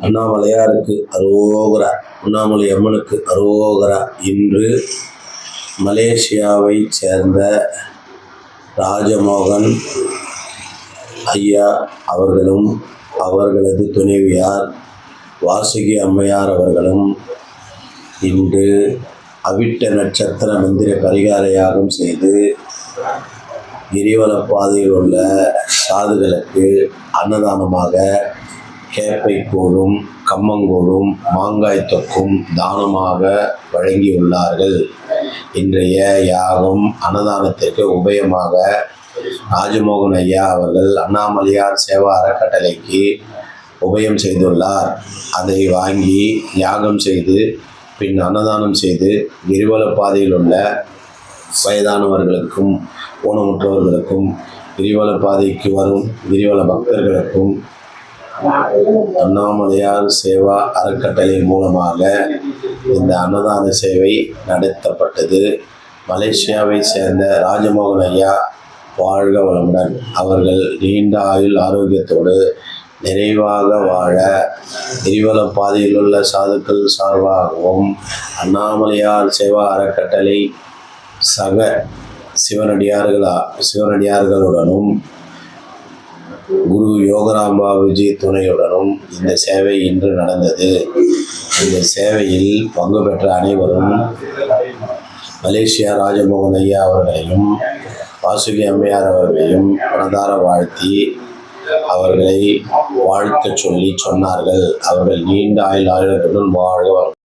அண்ணாமலையாருக்கு அரோகரா. அண்ணாமலை அம்மனுக்கு அரோகரா. இன்று மலேசியாவைச் சேர்ந்த ராஜமோகன் ஐயா அவர்களும் அவர்களது துணைவியார் வாசுகி அம்மையார் அவர்களும் இன்று அவிட்ட நட்சத்திர மந்திர பரிகார யாகம் செய்து கிரிவலப் பாதையில் உள்ள சாதுகளுக்கு அன்னதானமாக கேப்பை கூழும் கம்மங்கூழும் மாங்காய் தொக்கும் தானமாக வழங்கியுள்ளார்கள். இன்றைய யாகம் அன்னதானத்திற்கு உபயமாக ராஜமோகன் ஐயா அவர்கள் அண்ணாமலையார் சேவா அறக்கட்டளைக்கு உபயம் செய்துள்ளார். அதை வாங்கி யாகம் செய்து பின் அன்னதானம் செய்து கிரிவல பாதையில் உள்ள வயதானவர்களுக்கும் ஊனமுற்றவர்களுக்கும் கிரிவல பாதைக்கு வரும் கிரிவல பக்தர்களுக்கும் அண்ணாமலையார் சேவா அறக்கட்டளை மூலமாக இந்த அன்னதான சேவை நடத்தப்பட்டது. மலேசியாவை சேர்ந்த ராஜமோகன் ஐயா வாழ்க வளமுடன். அவர்கள் நீண்ட ஆயுள் ஆரோக்கியத்தோடு நிறைவாக வாழ கிரிவல பாதையில் உள்ள சாதுக்கள் சார்பாகவும் அண்ணாமலையார் சேவா அறக்கட்டளை சக சிவனடியார்களா சிவனடியார்களுடனும் குரு யோகராம் பாபுஜி துணையுடனும் இந்த சேவை இன்று நடந்தது. இந்த சேவையில் பங்கு பெற்ற அனைவரும் மலேசியா ராஜமோகன் ஐயா அவர்களையும் வாசுகி அம்மையார் அவர்களையும் மனதார வாழ்த்தி அவர்களை வாழ்த்தச் சொல்லி சொன்னார்கள். அவர்கள் நீண்ட ஆயுள் ஆயுளுடன் வாழ்க